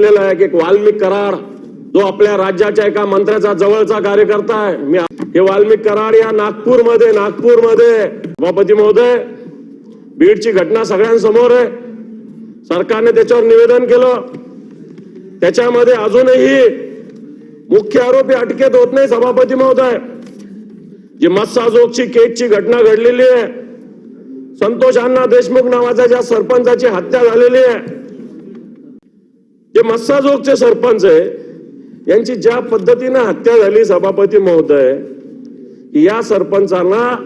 सांगितलेलं आहे की एक वाल्मिक कराड जो आपल्या राज्याच्या एका मंत्र्याचा जवळचा कार्यकर्ता आहे. मी हे वाल्मिक कराड या नागपूरमध्ये नागपूरमध्ये. सभापती महोदय बीडची घटना सगळ्यांसमोर आहे. सरकारने त्याच्यावर निवेदन केलं. त्याच्यामध्ये अजूनही मुख्य आरोपी अटकेत होत नाही सभापती महोदय. जी मत्साजोगची केकची घटना घडलेली आहे. संतोष अण्णा देशमुख नावाच्या ज्या सरपंचाची हत्या झालेली आहे. जे मस्साजोगचे सरपंच आहे यांची ज्या पद्धतीनं हत्या झाली सभापती महोदय या सरपंचांना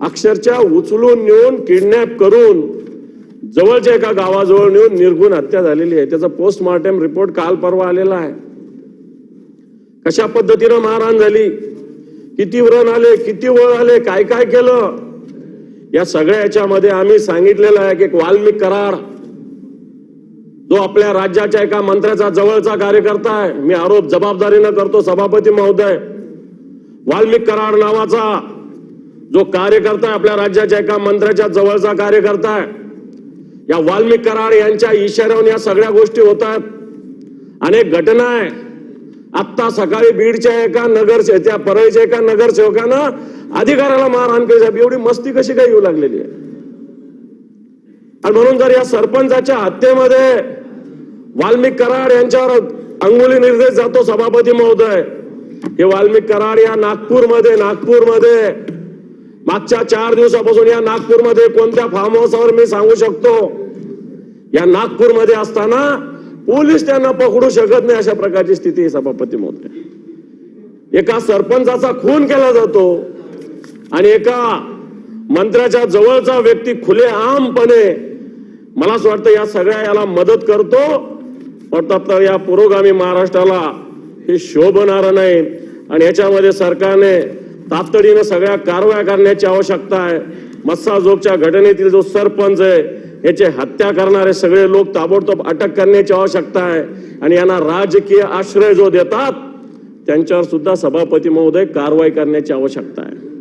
अक्षरशः उचलून नेऊन किडनॅप करून जवळच्या एका गावाजवळ नेऊन निर्गुण हत्या झालेली आहे. त्याचा पोस्टमॉर्टम रिपोर्ट काल परवा आलेला आहे. कशा पद्धतीनं मारहाण झाली? किती व्रण आले? किती वळ आले? काय काय केलं? या सगळ्या याच्यामध्ये आम्ही सांगितलेलं आहे की एक वाल्मिक करार जो आपल्या राज्याच्या एका मंत्र्याचा जवळचा कार्यकर्ता आहे. मी आरोप जबाबदारीनं करतो सभापती महोदय. वाल्मिक कराड नावाचा जो कार्यकर्ता आहे आपल्या राज्याच्या एका मंत्र्याच्या जवळचा कार्यकर्ता आहे. या वाल्मिक कराड यांच्या इशाऱ्यावर या सगळ्या गोष्टी होतात अनेक घटना आहे. आत्ता सकाळी बीडच्या एका नगर त्या परळीच्या एका नगरसेवकानं अधिकाऱ्याला मारहाण केली. साहेब एवढी मस्ती कशी काय येऊ लागलेली आहे? आणि म्हणून जर या सरपंचाच्या हत्येमध्ये वाल्मिक कराड यांच्यावर अंगुली निर्देश जातो सभापती महोदय. हे वाल्मिक कराड या नागपूरमध्ये नागपूरमध्ये. मागच्या चार दिवसापासून या नागपूरमध्ये कोणत्या फार्म हाऊसवर मी सांगू शकतो? या नागपूरमध्ये असताना पोलीस त्यांना पकडू शकत नाही अशा प्रकारची स्थिती सभापती महोदय. एका सरपंचाचा खून केला जातो आणि एका मंत्र्याच्या जवळचा व्यक्ती खुलेआमपणे मला असं वाटतं या सगळ्या याला मदत करतो. पण तर या पुरोगामी महाराष्ट्राला हे शोभणारं नाही. आणि याच्यामध्ये सरकारने तातडीनं सगळ्या कारवाया करण्याची आवश्यकता आहे. मस्साजोगच्या घटनेतील जो सरपंच आहे याचे हत्या करणारे सगळे लोक ताबडतोब अटक करण्याची आवश्यकता आहे. आणि यांना राजकीय आश्रय जो देतात त्यांच्यावर सुद्धा सभापती महोदय कारवाई करण्याची आवश्यकता आहे.